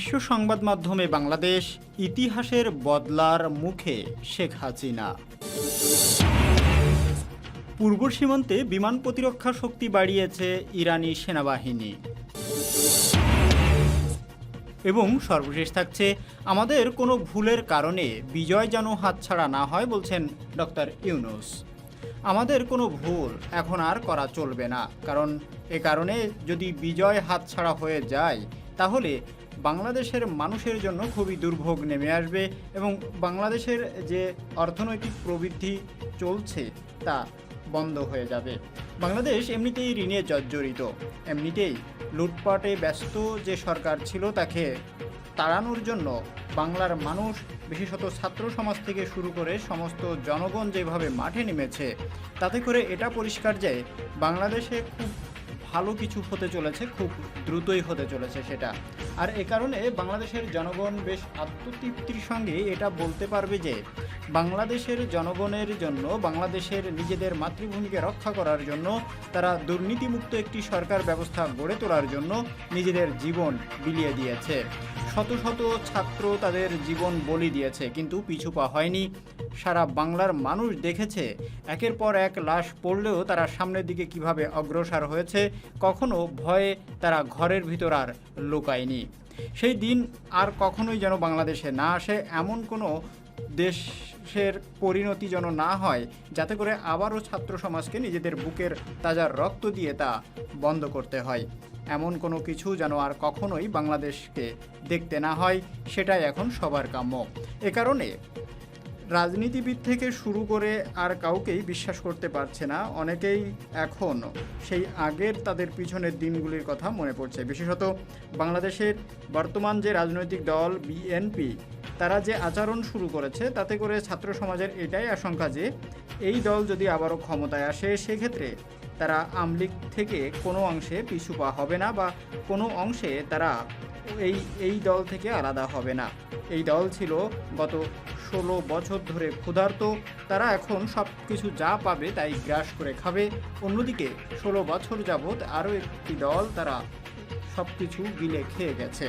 বিশ্ব সংবাদ মাধ্যমে বাংলাদেশ ইতিহাসের বদলার মুখে শেখ হাসিনা। পূর্ব সীমান্তে বিমান প্রতিরক্ষা শক্তি বাড়িয়েছে ইরানি সেনাবাহিনী। এবং সর্বশেষ থাকছে, আমাদের কোনো ভুলের কারণে বিজয় যেন হাতছাড়া না হয় বলছেন ডক্টর ইউনুস। আমাদের কোনো ভুল এখন আর করা চলবে না, কারণ এ কারণে যদি বিজয় হাতছাড়া হয়ে যায়, তাহলে বাংলাদেশের মানুষের জন্য খুবই দুর্ভোগ নেমে আসবে এবং বাংলাদেশের যে অর্থনৈতিক প্রবৃদ্ধি চলছে তা বন্ধ হয়ে যাবে। বাংলাদেশ এমনিতেই ঋণে জর্জরিত। এমনিতেই লুটপাটে ব্যস্ত যে সরকার ছিল তাকে তাড়ানোর জন্য বাংলার মানুষ, বিশেষত ছাত্র সমাজ থেকে শুরু করে সমস্ত জনগণ যেভাবে মাঠে নেমেছে, তাতে করে এটা পরিষ্কার যে বাংলাদেশে খুব ভালো কিছু হতে চলেছে, খুব দ্রুতই হতে চলেছে সেটা। আর এ কারণে বাংলাদেশের জনগণ বেশ আত্মতৃপ্তির সঙ্গে এটা বলতে পারবে যে, বাংলাদেশের জনগণের জন্য, বাংলাদেশের নিজেদের মাতৃভূমিকে রক্ষা করার জন্য, তারা দুর্নীতিমুক্ত একটি সরকার ব্যবস্থা গড়ে তোলার জন্য নিজেদের জীবন বিলিয়ে দিয়েছে। শত শত ছাত্র তাদের জীবন বলি দিয়েছে, কিন্তু পিছু পা হয়নি। সারা বাংলার মানুষ দেখেছে। একের পর এক লাশ পড়লেও তারা সামনের দিকে কীভাবে অগ্রসর হয়েছে, কখনো ভয়ে তারা ঘরের ভিতর আর লুকায়নি। সেই দিন আর কখনোই যেন বাংলাদেশে না আসে, এমন কোনো দেশের পরিণতি যেন না হয়, যাতে করে আবারও ছাত্র সমাজকে নিজেদের বুকের তাজা রক্ত দিয়ে তা বন্ধ করতে হয়। এমন কোনো কিছু যেন আর কখনোই বাংলাদেশকে দেখতে না হয়, সেটাই এখন সবার কাম্য। এ কারণে রাজনীতিবিদ থেকে শুরু করে আর কাউকেই বিশ্বাস করতে পারছে না। অনেকেই এখন সেই আগের তাদের পিছনের দিনগুলির কথা মনে পড়ছে। বিশেষত বাংলাদেশের বর্তমান যে রাজনৈতিক দল বিএনপি, তারা যে আচরণ শুরু করেছে, তাতে করে ছাত্র সমাজের এটাই আশঙ্কা যে, এই দল যদি আবারও ক্ষমতায় আসে, সেক্ষেত্রে তারা আমলিগ থেকে কোনো অংশে পিছু পা হবে না বা কোনো অংশে তারা এই এই দল থেকে আলাদা হবে না। এই দল ছিল গত ষোলো বছর ধরে ক্ষুধার্ত, তারা এখন সব কিছু যা পাবে তাই গ্রাস করে খাবে। অন্যদিকে ষোলো বছর যাবৎ আরও একটি দল তারা সব কিছু গিলে খেয়ে গেছে।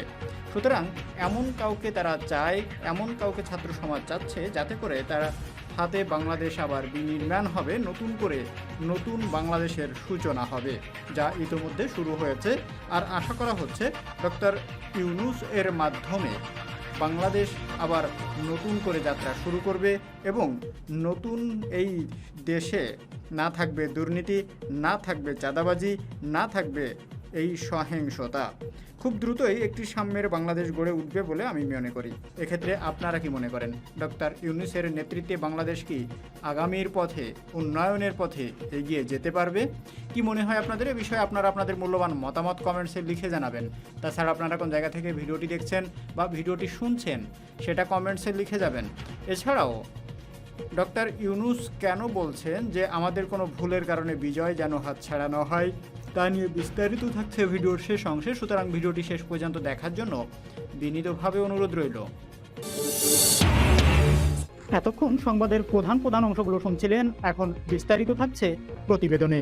সুতরাং এমন কাউকে তারা চায়, এমন কাউকে ছাত্র সমাজ চাচ্ছে যাতে করে তারা হাতে বাংলাদেশ আবার বিনির্মাণ হবে, নতুন করে নতুন বাংলাদেশের সূচনা হবে, যা ইতিমধ্যে শুরু হয়েছে। আর আশা করা হচ্ছে ডক্টর ইউনুস এর মাধ্যমে বাংলাদেশ আবার নতুন করে যাত্রা শুরু করবে এবং নতুন এই দেশে না থাকবে দুর্নীতি, না থাকবে চাঁদাবাজি, না থাকবে এই সহিংসতা। খুব দ্রুতই একটি সাম্যের বাংলাদেশ গড়ে উঠবে বলে আমি মনে করি। এক্ষেত্রে আপনারা কি মনে করেন? ডক্টর ইউনুসের নেতৃত্বে বাংলাদেশ কি আগামীর পথে, উন্নয়নের পথে এগিয়ে যেতে পারবে? কি মনে হয় আপনাদের? এ বিষয়ে আপনারা আপনাদের মূল্যবান মতামত কমেন্টসে লিখে জানাবেন। তাছাড়া আপনারা কোন জায়গা থেকে ভিডিওটি দেখছেন বা ভিডিওটি শুনছেন, সেটা কমেন্টসে লিখে যাবেন। এছাড়াও, ডক্টর ইউনুস কেন বলছেন যে আমাদের কোনো ভুলের কারণে বিজয় যেন হাত ছাড়ানো হয়? তা নিয়ে বিস্তারিত থাকছে ভিডিওর শেষ অংশে। সুতরাং ভিডিওটি শেষ পর্যন্ত দেখার জন্য বিনীতভাবে অনুরোধ রইল। এতক্ষণ সংবাদের প্রধান প্রধান অংশগুলো শুনছিলেন। এখন বিস্তারিত থাকছে প্রতিবেদনে।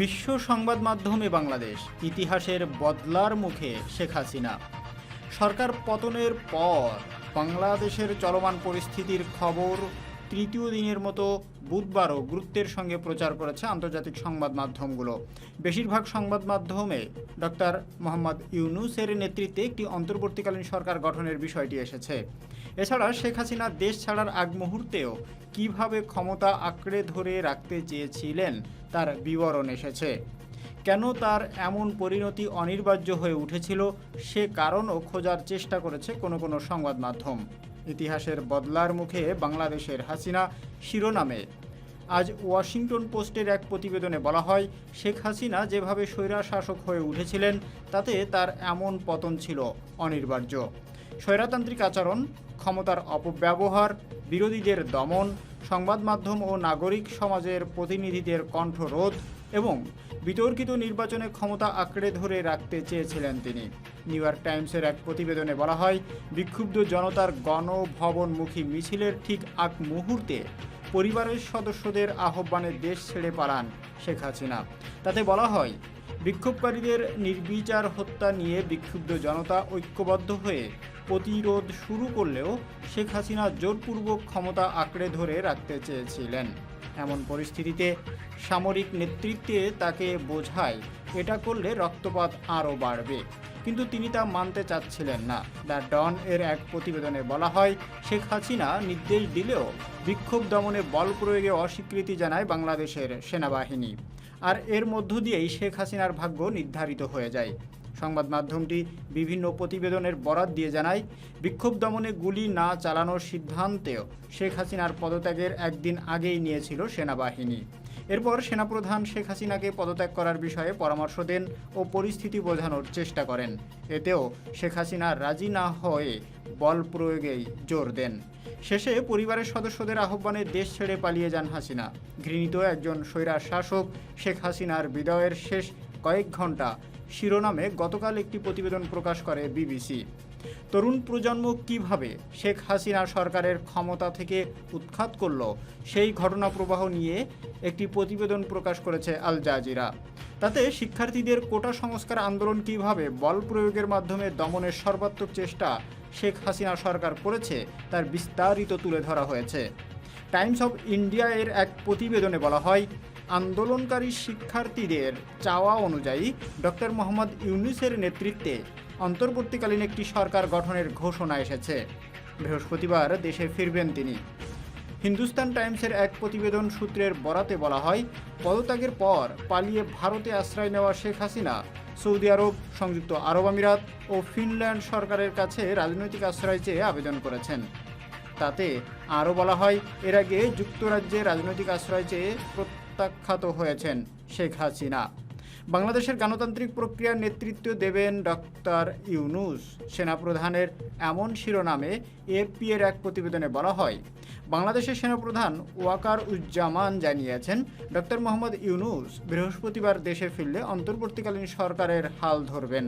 বিশ্ব সংবাদ মাধ্যমে বাংলাদেশ, ইতিহাসের বদলার মুখে শেখ হাসিনা। সরকার পতনের পর বাংলাদেশের চলমান পরিস্থিতির খবর তৃতীয় দিনের মতো বুধবারও গুরুত্বের সঙ্গে প্রচার করেছে আন্তর্জাতিক সংবাদ মাধ্যমগুলো। বেশিরভাগ সংবাদ মাধ্যমে ডক্টর মোহাম্মদ ইউনুসের নেতৃত্বে একটি অন্তর্বর্তীকালীন সরকার গঠনের বিষয়টি এসেছে। এছাড়া শেখ হাসিনা দেশ ছাড়ার আগ মুহূর্তেও কীভাবে ক্ষমতা আঁকড়ে ধরে রাখতে চেয়েছিলেন তার বিবরণ এসেছে। কেন তার এমন পরিণতি অনিবার্য হয়ে উঠেছিল সে কারণও খোঁজার চেষ্টা করেছে কোনো কোনো সংবাদ মাধ্যম। ইতিহাসের বদলার মুখে বাংলাদেশের হাসিনা শিরোনামে। আজ ওয়াশিংটন পোস্টের এক প্রতিবেদনে বলা হয়, শেখ হাসিনা যেভাবে স্বৈরা শাসক হয়ে উঠেছিলেন, তাতে তার এমন পতন ছিল অনিবার্য। স্বৈরাতান্ত্রিক আচরণ, ক্ষমতার অপব্যবহার, বিরোধীদের দমন, সংবাদ মাধ্যম ও নাগরিক সমাজের প্রতিনিধিদের কণ্ঠরোধ এবং বিতর্কিত নির্বাচনে ক্ষমতা আঁকড়ে ধরে রাখতে চেয়েছিলেন তিনি। নিউ ইয়র্ক টাইমসের এক প্রতিবেদনে বলা হয়, বিক্ষুব্ধ জনতার গণভবনমুখী মিছিলের ঠিক আগ মুহূর্তে পরিবারের সদস্যদের আহ্বানে দেশ ছেড়ে পালান শেখ হাসিনা। তাতে বলা হয়, বিক্ষোভকারীদের নির্বিচার হত্যা নিয়ে বিক্ষুব্ধ জনতা ঐক্যবদ্ধ হয়ে প্রতিরোধ শুরু করলেও শেখ হাসিনা জোরপূর্বক ক্ষমতা আঁকড়ে ধরে রাখতে চেয়েছিলেন। এমন পরিস্থিতিতে সামরিক নেতৃত্বে তাকে বোঝায়, এটা করলে রক্তপাত আরও বাড়বে। কিন্তু তিনি তা মানতে চাচ্ছিলেন না। দ্য ডন এর এক প্রতিবেদনে বলা হয়, শেখ হাসিনা নির্দেশ দিলেও বিক্ষোভ দমনে বল প্রয়োগে অস্বীকৃতি জানায় বাংলাদেশের সেনাবাহিনী। আর এর মধ্য দিয়েই শেখ হাসিনার ভাগ্য নির্ধারিত হয়ে যায়। সংবাদ মাধ্যমটি বিভিন্ন প্রতিবেদনের বরাত দিয়ে জানায়, বিক্ষোভ দমনে গুলি না চালানোর সিদ্ধান্তেও শেখ হাসিনার পদত্যাগের একদিন আগেই নিয়েছিল সেনাবাহিনী। এরপর সেনাপ্রধান শেখ হাসিনাকে পদত্যাগ করার বিষয়ে পরামর্শ দেন ও পরিস্থিতি বোঝানোর চেষ্টা করেন। এতেও শেখ হাসিনা রাজি না হয়ে বল প্রয়োগেই জোর দেন। শেষে পরিবারের সদস্যদের আহ্বানে দেশ ছেড়ে পালিয়ে যান হাসিনা। ঘৃণিত একজন স্বৈরা শাসক শেখ হাসিনার বিদয়ের শেষ কয়েক ঘণ্টা শিরোনামে গতকাল একটি প্রতিবেদন প্রকাশ করে বিবিসি। তরুণ প্রজন্ম কীভাবে শেখ হাসিনা সরকারের ক্ষমতা থেকে উৎখাত করল, সেই ঘটনা প্রবাহ নিয়ে একটি প্রতিবেদন প্রকাশ করেছে আল জাজিরা। তাতে শিক্ষার্থীদের কোটা সংস্কার আন্দোলন কীভাবে বল প্রয়োগের মাধ্যমে দমনের সর্বাত্মক চেষ্টা শেখ হাসিনা সরকার করেছে, তার বিস্তারিত তুলে ধরা হয়েছে। টাইমস অফ ইন্ডিয়া এর এক প্রতিবেদনে বলা হয় আন্দোলনকারী শিক্ষার্থীদের চাওয়া অনুযায়ী ডক্টর মোহাম্মদ ইউনুসের নেতৃত্বে অন্তর্বর্তীকালীন একটি সরকার গঠনের ঘোষণা এসেছে। বৃহস্পতিবার দেশে ফিরবেন তিনি। হিন্দুস্তান টাইমসের এক প্রতিবেদন সূত্রের বরাতে বলা হয়, পদত্যাগের পর পালিয়ে ভারতে আশ্রয় নেওয়া শেখ হাসিনা, সৌদি আরব, সংযুক্ত আরব আমিরাত ও ফিনল্যান্ড সরকারের কাছে রাজনৈতিক আশ্রয় চেয়ে আবেদন করেছেন। তাতে আরও বলা হয়, এর আগে যুক্তরাজ্যে রাজনৈতিক আশ্রয় চেয়ে প্রত্যাখ্যাত হয়েছেন শেখ হাসিনা। বাংলাদেশের গণতান্ত্রিক প্রক্রিয়ার নেতৃত্ব দেবেন ডক্টর ইউনুস। সেনাপ্রধানের এমন শিরোনামে এপি এর এক প্রতিবেদনে বলা হয়, বাংলাদেশের সেনাপ্রধান ওয়াকার উজ্জামান জানিয়েছেন, ডক্টর মোহাম্মদ ইউনুস বৃহস্পতিবার দেশে ফিরলে অন্তর্বর্তীকালীন সরকারের হাল ধরবেন।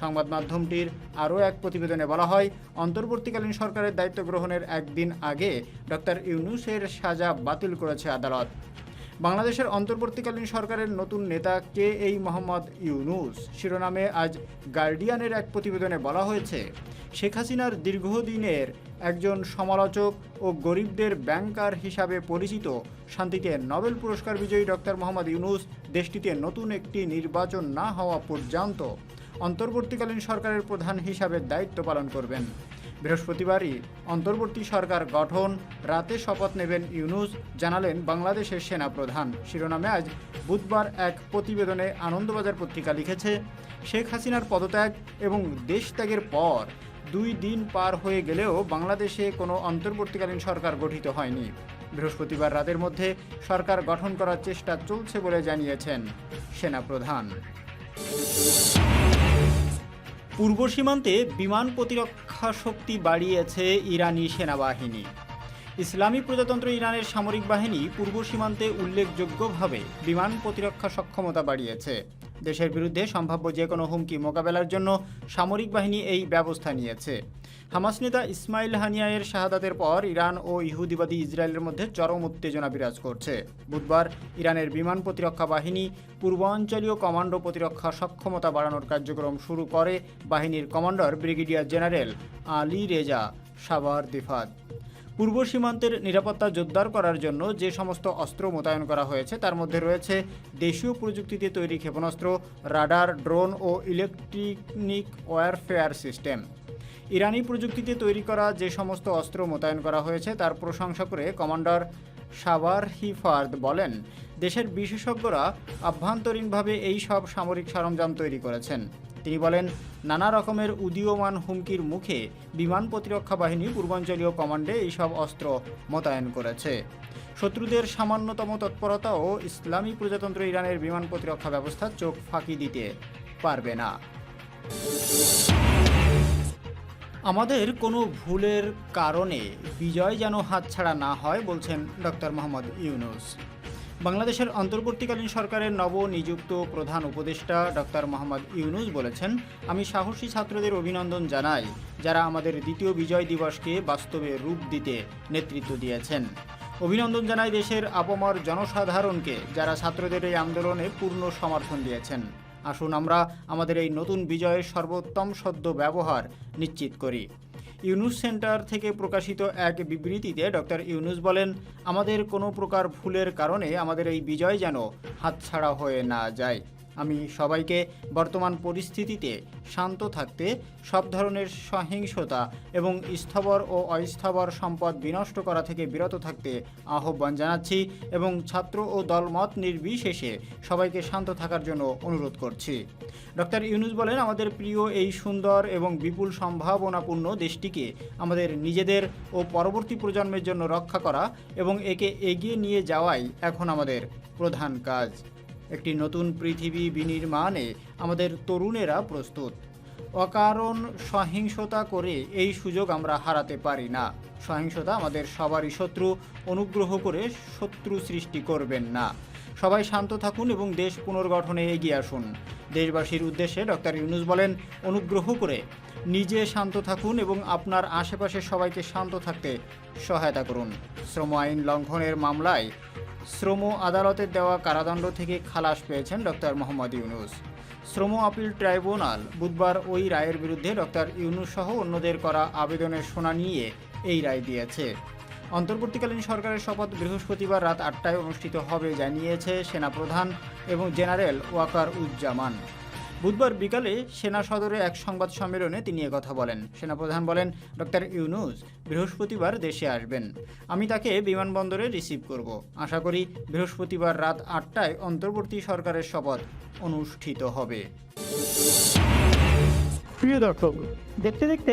সংবাদ মাধ্যমটির আরও এক প্রতিবেদনে বলা হয়, অন্তর্বর্তীকালীন সরকারের দায়িত্ব গ্রহণের একদিন আগে ডক্টর ইউনুসের সাজা বাতিল করেছে আদালত। বাংলাদেশের অন্তর্বর্তীকালীন সরকারের নতুন নেতা কে এই মোহাম্মদ ইউনুস? শিরোনামে আজ গার্ডিয়ানের এক প্রতিবেদনে বলা হয়েছে, শেখ হাসিনার দীর্ঘদিনের একজন সমালোচক ও গরিবদের ব্যাংকার হিসাবে পরিচিত, শান্তিতে নোবেল পুরস্কার বিজয়ী ডক্টর মোহাম্মদ ইউনুস দেশটিতে নতুন একটি নির্বাচন না হওয়া পর্যন্ত অন্তর্বর্তীকালীন সরকারের প্রধান হিসাবে দায়িত্ব পালন করবেন। বৃহস্পতিবারই অন্তর্বর্তী সরকার গঠন, রাতে শপথ নেবেন ইউনুস, জানালেন বাংলাদেশের সেনা প্রধান শিরোনামে আজ বুধবার এক প্রতিবেদনে আনন্দবাজার পত্রিকা লিখেছে, শেখ হাসিনার পদত্যাগ এবং দেশ ত্যাগের পর দুই দিন পার হয়ে গেলেও বাংলাদেশে কোনো অন্তর্বর্তীকালীন সরকার গঠিত হয়নি। বৃহস্পতিবার রাতের মধ্যে সরকার গঠন করার চেষ্টা চলছে বলে জানিয়েছেন সেনাপ্রধান। পূর্ব সীমান্তে বিমান প্রতিরক্ষা শক্তি বাড়িয়েছে ইরানি সেনাবাহিনী। ইসলামী প্রজাতন্ত্র ইরানের সামরিক বাহিনী পূর্ব সীমান্তে উল্লেখযোগ্যভাবে বিমান প্রতিরক্ষা সক্ষমতা বাড়িয়েছে। দেশের বিরুদ্ধে সম্ভাব্য যে কোনো হুমকি মোকাবেলার জন্য সামরিক বাহিনী এই ব্যবস্থা নিয়েছে। হামাস নেতা ইসমাইল হানিয়ায়ের শাহাদাতের পর ইরান ও ইহুদিবাদী ইসরায়েলের মধ্যে চরম উত্তেজনা বিরাজ করছে। বুধবার ইরানের বিমান প্রতিরক্ষা বাহিনী পূর্বাঞ্চলীয় কমান্ডো প্রতিরক্ষা সক্ষমতা বাড়ানোর কার্যক্রম শুরু করে বাহিনীর commander brigadier general Ali Reza সাবার দিফাত। পূর্ব সীমান্তের নিরাপত্তা জোরদার করার জন্য যে সমস্ত অস্ত্র মোতায়েন করা হয়েছে, তার মধ্যে রয়েছে দেশীয় প্রযুক্তিতে তৈরি ক্ষেপণাস্ত্র, রাডার, ড্রোন ও ইলেকট্রনিক ওয়ারফেয়ার সিস্টেম। ইরানি প্রযুক্তিতে তৈরি করা যে সমস্ত অস্ত্র মোতায়েন করা হয়েছে, তার প্রশংসা করে কমান্ডার সাবার হিফার্দ বলেন, দেশের বিশেষজ্ঞরা আভ্যন্তরীণভাবে এই সব সামরিক সরঞ্জাম তৈরি করেছেন। তিনি বলেন, নানা রকমের উদীয়মান হুমকির মুখে বিমান প্রতিরক্ষা বাহিনী পূর্বাঞ্চলীয় কমান্ডে এইসব অস্ত্র মোতায়েন করেছে। শত্রুদের সামান্যতম তৎপরতাও ইসলামী প্রজাতন্ত্র ইরানের বিমান প্রতিরক্ষা ব্যবস্থা চোখ ফাঁকি দিতে পারবে না। আমাদের কোনো ভুলের কারণে বিজয় যেন হাতছাড়া না হয়, বলছেন ডক্টর মোহাম্মদ ইউনুস। বাংলাদেশের অন্তর্বর্তীকালীন সরকারের নবনিযুক্ত প্রধান উপদেষ্টা ডক্টর মোহাম্মদ ইউনুস বলেছেন, আমি সাহসী ছাত্রদের অভিনন্দন জানাই, যারা আমাদের দ্বিতীয় বিজয় দিবসকে বাস্তবে রূপ দিতে নেতৃত্ব দিয়েছেন। অভিনন্দন জানাই দেশের আপমর জনসাধারণকে, যারা ছাত্রদের এই আন্দোলনে পূর্ণ সমর্থন দিয়েছেন। আসুন আমরা আমাদের এই নতুন বিজয়ের সর্বোত্তম সদ্য ব্যবহার নিশ্চিত করি। ইউনুস সেন্টার থেকে প্রকাশিত এক বিবৃতিতে ডক্টর ইউনুস বলেন, আমাদের কোনো প্রকার ভুলের কারণে আমাদের এই বিজয় যেন হাতছাড়া হয়ে না যায়। আমি সবাইকে বর্তমান পরিস্থিতিতে শান্ত থাকতে, সব ধরনের সহিংসতা এবং স্থবর ও অস্থাবর সম্পদ বিনষ্ট করা থেকে বিরত থাকতে আহ্বান জানাচ্ছি এবং ছাত্র ও দলমত নির্বিশেষে সবাইকে শান্ত থাকার জন্য অনুরোধ করছি। ডক্টর ইউনুস বলেন, আমাদের প্রিয় এই সুন্দর এবং বিপুল সম্ভাবনাপূর্ণ দেশটিকে আমাদের নিজেদের ও পরবর্তী প্রজন্মের জন্য রক্ষা করা এবং একে এগিয়ে নিয়ে যাওয়াই এখন আমাদের প্রধান কাজ। একটি নতুন পৃথিবী বিনির্মাণে আমাদের তরুণেরা প্রস্তুত। অকারণ সহিংসতা করে এই সুযোগ আমরা হারাতে পারি না। সহিংসতা আমাদের সবারই শত্রু, অনুগ্রহ করে শত্রু সৃষ্টি করবেন না। সবাই শান্ত থাকুন এবং দেশ পুনর্গঠনে এগিয়ে আসুন। দেশবাসীর উদ্দেশ্যে ডক্টর ইউনুস বলেন, অনুগ্রহ করে নিজে শান্ত থাকুন এবং আপনার আশেপাশের সবাইকে শান্ত থাকতে সহায়তা করুন। শ্রম আইন লঙ্ঘনের মামলায় শ্রম আদালতের দেওয়া কারাদণ্ড থেকে খালাস পেয়েছেন ডক্টর মোহাম্মদ ইউনুস। শ্রম আপিল ট্রাইব্যুনাল বুধবার ওই রায়ের বিরুদ্ধে ডক্টর ইউনুস সহ অন্যদের করা আবেদনের শোনা নিয়ে এই রায় দিয়েছে। অন্তর্বর্তীকালীন সরকারের শপথ বৃহস্পতিবার রাত আটটায় অনুষ্ঠিত হবে, জানিয়েছে সেনাপ্রধান এবং জেনারেল ওয়াকার উজ্জামান। বুধবার বিকালে সেনা সদরে এক সংবাদ সম্মেলনে তিনি কথা বলেন। সেনাপ্রধান বলেন, ডক্টর ইউনুস বৃহস্পতিবার দেশে আসবেন। আমি তাকে বিমানবন্দরে রিসিভ করব। আশা করি বৃহস্পতিবার রাত আটটায় অন্তর্বর্তী সরকারের শপথ অনুষ্ঠিত হবে। প্রিয় দর্শক, দেখতে দেখতে